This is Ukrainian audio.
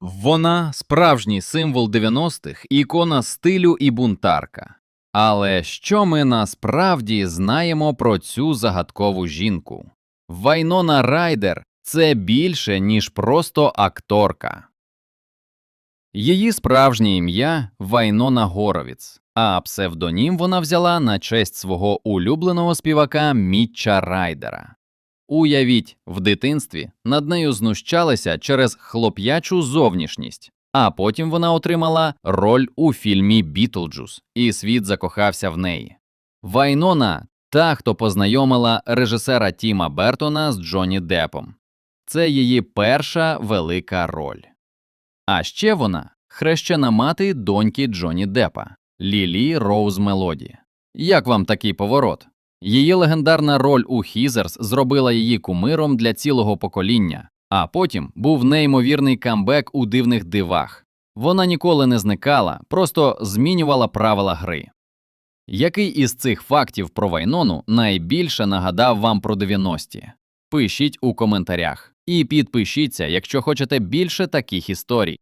Вона справжній символ 90-х, ікона стилю і бунтарка. Але що ми насправді знаємо про цю загадкову жінку? Вайнона Райдер це більше, ніж просто акторка. Її справжнє ім'я Вайнона Горовіц, а псевдонім вона взяла на честь свого улюбленого співака Мітча Райдера. Уявіть, в дитинстві над нею знущалися через хлоп'ячу зовнішність, а потім вона отримала роль у фільмі Бітлджус, і світ закохався в неї. Вайнона та, хто познайомила режисера Тіма Бертона з Джонні Депом. Це її перша велика роль. А ще вона хрещена мати доньки Джонні Деппа Лілі Роуз Мелоді. Як вам такий поворот? Її легендарна роль у Хізерс зробила її кумиром для цілого покоління, а потім був неймовірний камбек у дивних дивах. Вона ніколи не зникала, просто змінювала правила гри. Який із цих фактів про Вайнону найбільше нагадав вам про 90-ті? Пишіть у коментарях і підпишіться, якщо хочете більше таких історій.